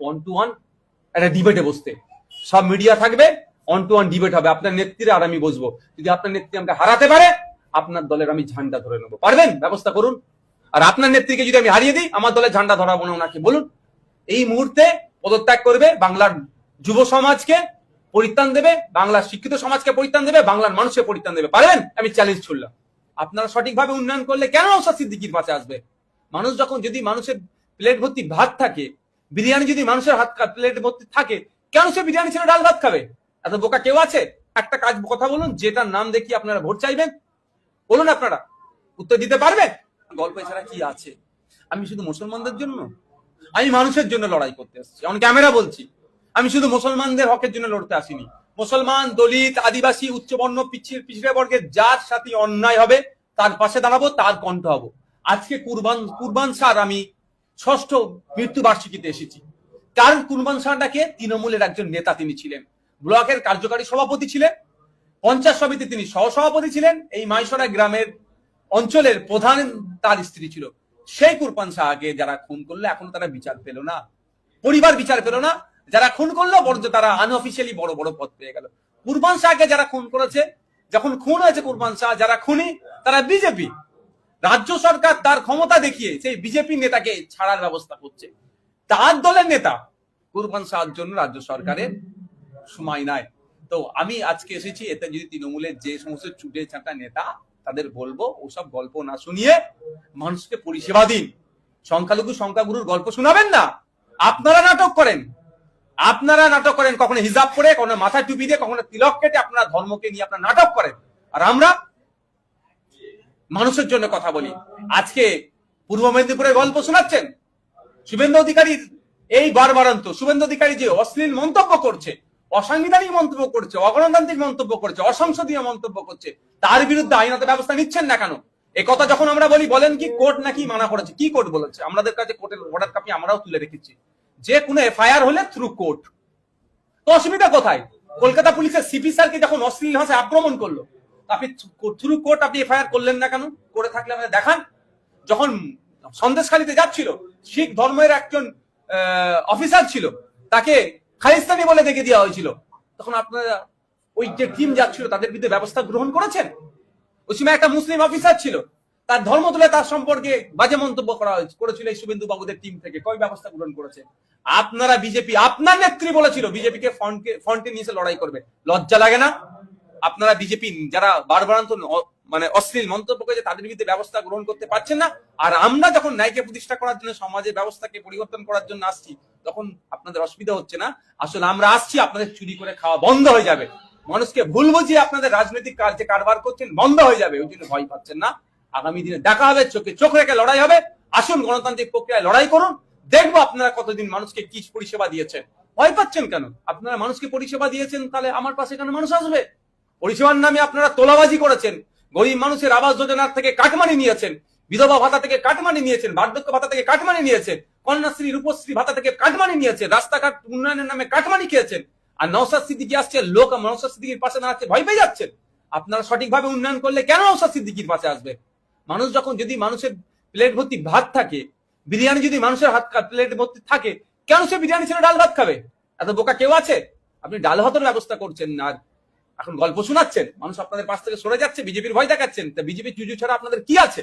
One two one একটা ডিবেটে বসতে। সব মিডিয়া থাকবে ওয়ান টু ওয়ান ডিবেট হবে। আপনার নেত্রীরা আর আমি বসবো। যদি আপনার নেত্রী আমাকে হারাতে পারে, আপনার দলের আমি ঝান্ডা ধরে নেব। পারবেন? ব্যবস্থা করুন। আর আপনার নেত্রীকে যদি আমি হারিয়ে দিই, আমার দলের ঝান্ডা ধরাবো না ওনাকে। বলুন, এই মুহূর্তে পদত্যাগ করবে বাংলার যুব সমাজকে পরিত্রাণ দেবে, বাংলার শিক্ষিত সমাজকে পরিত্রাণ দেবে, বাংলার মানুষকে পরিত্রাণ দেবে। পারবেন? আমি চ্যালেঞ্জ ছুড়লাম আপনারা সঠিকভাবে উন্নয়ন করলে কেন নৌসাদ সিদ্দিকির পাশে আসবে? মানুষ যখন যদি মানুষের প্লেট ভর্তি ভাত থাকে বিরিয়ানি যদি মানুষের হাত প্লেট ভর্তি থাকে কেন সে বিরিয়ানি ছেড়ে ডাল ভাত খাবে? এত বোকা কেউ আছে? একটা কাজ কথা বলুন যেটার নাম দেখি আপনারা ভোট চাইবেন। বলুন আপনারা উত্তর দিতে পারবে গল্প এছাড়া কি আছে? আমি শুধু মুসলমানদের জন্য? আমি মানুষের জন্য লড়াই করতে এসেছি অন ক্যামেরা বলছি। আমি শুধু মুসলমানদের হকের জন্য লড়তে আসিনি। মুসলমান দলিত আদিবাসী উচ্চবর্ণ পিছিয়ে পিছিয়ে বর্গের যার সাথে অন্যায় হবে তার পাশে দাঁড়াবো তার কণ্ঠ হব। আজকে কুরবান কুরবান সার আমি ষষ্ঠ মৃত্যু বার্ষিকীতে এসেছি। কারণ কুরবান সারটাকে তৃণমূলের একজন নেতা তিনি ছিলেন। ব্লকের কার্যকারী সভাপতি ছিলেন, পঞ্চায়েত সমিতি তিনি সহসভাপতি ছিলেন, এই মাইসরা গ্রামের অঞ্চলের প্রধান তার স্ত্রী ছিল। সেই কুরবান শাহকে যারা খুন করল, এখনও তারা বিচার পেল না। পরিবার বিচার পেল না। যারা খুন করল, বরঞ্চ তারা আনঅফিসিয়ালি বড় বড় পদ পেয়ে গেল। কুরবান শাহকে যারা খুন করেছে, যখন খুন হয়েছে কুরবান শাহ, যারা খুনি, তারা বিজেপি। রাজ্য সরকার তার ক্ষমতা দেখিয়ে সেই বিজেপি নেতাকে ছাড়ার ব্যবস্থা করছে। তার দলের নেতা কুরবান শাহর জন্য রাজ্য সরকারের সময় নাই। তো আমি আজকে এসেছি, এতে যদি তৃণমূলের যে সমস্ত চুটে চাটা নেতা তাদের বলব, ওসব গল্প না শুনিয়ে মানুষকে পরিষেবা দিন। সংখ্যালঘু সংখ্যাগুরুর গল্প শোনাবেন না। আপনারা নাটক করেন। আপনারা নাটক করেন, কখনো হিজাব করে কখনো মাথা টুপি দিয়ে, কখনো তিলক কেটে আপনারা ধর্মকে নিয়ে আপনারা নাটক করেন। আর আমরা মানুষের জন্য কথা বলি। আজকে পূর্ব মেদিনীপুরের গল্প শোনাচ্ছেন? শুভেন্দু অধিকারীর এই বারবারান্ত। শুভেন্দু অধিকারী যে অশ্লীল মন্তব্য করছে, অসাংবিধানিক মন্তব্য করছে, অগণতান্ত্রিক মন্তব্য করছে, অসংসদীয় মন্তব্য করছে, তার বিরুদ্ধে আইনত ব্যবস্থা নিচ্ছেন না কেন? এ কথা যখন আমরা বলি, বলেন কি কোর্ট নাকি মানা করেছে? কি কোর্ট বলেছে? আমাদের কাছে কোর্টের অর্ডার কপি আমরাও তুলে রেখেছি। যে কোনো এফআইআর হলে থ্রু কোর্ট তো অসুবিধা কোথায়? কলকাতা পুলিশের সিপি স্যারকে যখন অশ্লীল ভাষায় আক্রমণ করল আপনি থ্রু কোর্ট আপনি এফআইআর করলেন না কেন? করে থাকলে আমাদের দেখান। যখন সন্দেশখালিতে যাচ্ছিল, শিখ ধর্মের একজন অফিসার ছিল, তাকে খালিস্তানি বলে দেখে দেওয়া হয়েছিল। তখন আপনারা ওই যে টিম যাচ্ছিল, তাদের বিরুদ্ধে ব্যবস্থা গ্রহণ করেছেন? ওই সময় একটা মুসলিম অফিসার ছিল। তার ধর্ম তুলে তার সম্পর্কে বাজে মন্তব্য করা হয়েছে, করেছিল এই শুভেন্দু বাবুদের টিম থেকে। কয় ব্যবস্থা গ্রহণ করেছে? আপনারা বিজেপি, আপনার নেত্রী বলেছিল, বিজেপিকে ফ্রন্টকে ফ্রন্টে নিয়ে লড়াই করবে। লজ্জা লাগে না? আপনারা বিজেপি যারা বারবারান্ত মানে অশ্লীল মন্তব্য করেছে, তাদের বিরুদ্ধে ব্যবস্থা গ্রহণ করতে পারছেন না। আর আমরা যখন ন্যায়কে প্রতিষ্ঠা করার জন্য, সমাজের ব্যবস্থাকে পরিবর্তন করার জন্য আসছি, তখন আপনাদের অসুবিধা হচ্ছে না। আসলে আমরা আসছি, আপনাদের চুরি করে খাওয়া বন্ধ হয়ে যাবে। মানুষকে ভুল বুঝিয়ে আপনাদের রাজনৈতিক কাজ যে কারবার করছেন, বন্ধ হয়ে যাবে। ওই জন্য ভয় পাচ্ছেন না। আগামী দিনে দেখা হবে, চোখে চোখ রেখে লড়াই হবে। আসুন, গণতান্ত্রিক প্রক্রিয়ায় লড়াই করুন। দেখব আপনারা কতদিন মানুষকে কি পরিষেবা দিয়েছেন। ভয় পাচ্ছেন কেন? আপনারা মানুষকে পরিষেবা দিয়েছেন, তাহলে আমার পাশে কেন মানুষ আসবে? পরিষেবার নামে আপনারা তোলাবাজি করেছেন। গরিব মানুষের আবাস যোজনার থেকে কাটমানি নিয়েছেন। বিধবা ভাতা থেকে কাটমানি নিয়েছেন, বার্ধক্য ভাতা থেকে কাটমানি নিয়েছেন, কন্যাশ্রী, রূপশ্রী ভাতা থেকে কাটমানি নিয়েছেন, রাস্তাঘাট উন্নয়নের নামে কাটমানি খেয়েছেন। আর নৌসাদ সিদ্দিকি আসছে, লোক নৌসাদ সিদ্দিকির পাশে দাঁড়াচ্ছে, ভয় পেয়ে যাচ্ছেন। আপনারা সঠিকভাবে উন্নয়ন করলে কেন নৌসাদ সিদ্দিকির পাশে আসবে? মানুষ যখন যদি মানুষের প্লেট ভর্তি ভাত থাকে, বিরিয়ানি যদি মানুষের হাত প্লেট ভর্তি থাকে, কেন সে বিরিয়ানি ছেড়ে ডাল ভাত খাবে? এত বোকা কেউ আছে? আপনি ডাল ভাতের ব্যবস্থা করছেন না। এখন গল্প শোনাচ্ছেন, মানুষ আপনাদের পাশ থেকে সরে যাচ্ছে, বিজেপির ভয় দেখাচ্ছেন, তা বিজেপি চুজু ছাড়া আপনাদের কি আছে?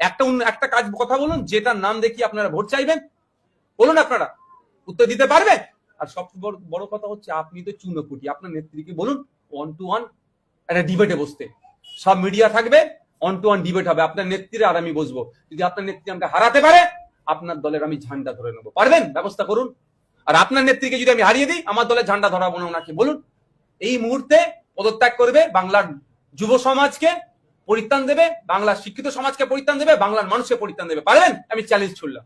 একটা একটা কাজ কথা বলুন, যেটার নাম দেখি আপনারা ভোট চাইবেন? বলুন আপনারা, উত্তর দিতে পারবে আর সবচেয়ে বড় কথা হচ্ছে, আপনি তো চুনোপুটি আপনার নেত্রীকে বলুন ওয়ান টু ওয়ান একটা ডিবেটে বসতে। সব মিডিয়া থাকবে ওয়ান টু ওয়ান ডিবেট হবে, আপনার নেত্রীরা আর আমি বসবো। যদি আপনার নেত্রী আমাকে হারাতে পারে, আপনার দলের আমি ঝান্ডা ধরে নেব। পারবেন? ব্যবস্থা করুন। আর আপনার নেত্রীকে যদি আমি হারিয়ে দিই, আমার দলের ঝান্ডা ধরাবো না ওনাকে, বলুন। এই মুহূর্তে পদত্যাগ করবে বাংলার যুব সমাজকে পরিত্রাণ দেবে, বাংলার শিক্ষিত সমাজকে পরিত্রাণ দেবে, বাংলার মানুষকে পরিত্রাণ দেবে। পারবেন আমি চ্যালেঞ্জ ছুড়লাম।